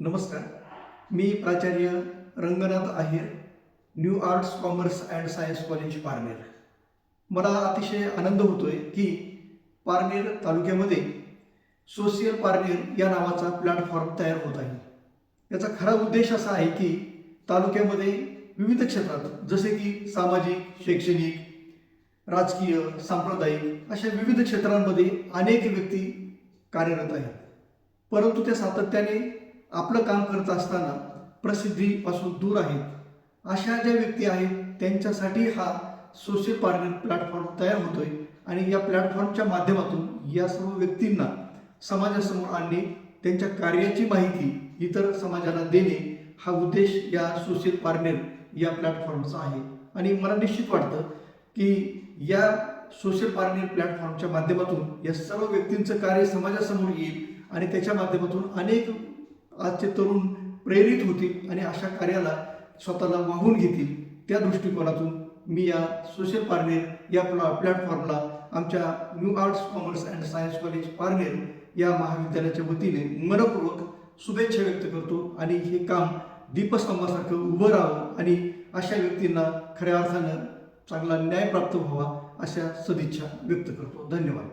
नमस्कार. मी प्राचार्य Ranganath Aher new arts commerce and science college Parner. मला अतिशय आनंद होतोय की पारनेर तालुक्यामध्ये सोशियल पारनेर या नावाचा प्लॅटफॉर्म तयार होत आहे. याचा खरा उद्देश असा आहे की तालुक्यामध्ये विविध क्षेत्रात जसे की सामाजिक शैक्षणिक राजकीय सांप्रदायिक अशा विविध क्षेत्रांमध्ये अनेक व्यक्ती कार्यरत आहेत. परंतु त्या सातत्याने आपलं काम करत असताना प्रसिद्धीपासून दूर आहेत. अशा ज्या व्यक्ती आहेत त्यांच्यासाठी हा सोशल पार्टनर प्लॅटफॉर्म तयार होतोय. आणि या प्लॅटफॉर्मच्या माध्यमातून या सर्व व्यक्तींना समाजासमोर आणणे त्यांच्या कार्याची माहिती इतर समाजाला देणे हा उद्देश या सोशल पार्टनर या प्लॅटफॉर्मचा आहे. आणि मला निश्चित वाटतं की या सोशल पार्टनर प्लॅटफॉर्मच्या माध्यमातून या सर्व व्यक्तींचं कार्य समाजासमोर येईल आणि त्याच्या माध्यमातून अनेक आजचे तरुण प्रेरित होतील आणि अशा कार्याला स्वतःला वाहून घेतील. त्या दृष्टिकोनातून मी या सोशल पार्नेर या प्लॅ प्लॅटफॉर्मला आमच्या new arts commerce and science college Parner या महाविद्यालयाच्या वतीने मनपूर्वक शुभेच्छा व्यक्त करतो आणि हे काम दीपस्तंभासारखं उभं राहावं आणि अशा व्यक्तींना खऱ्या अर्थानं चांगला न्याय प्राप्त व्हावा अशा सदिच्छा व्यक्त करतो. धन्यवाद.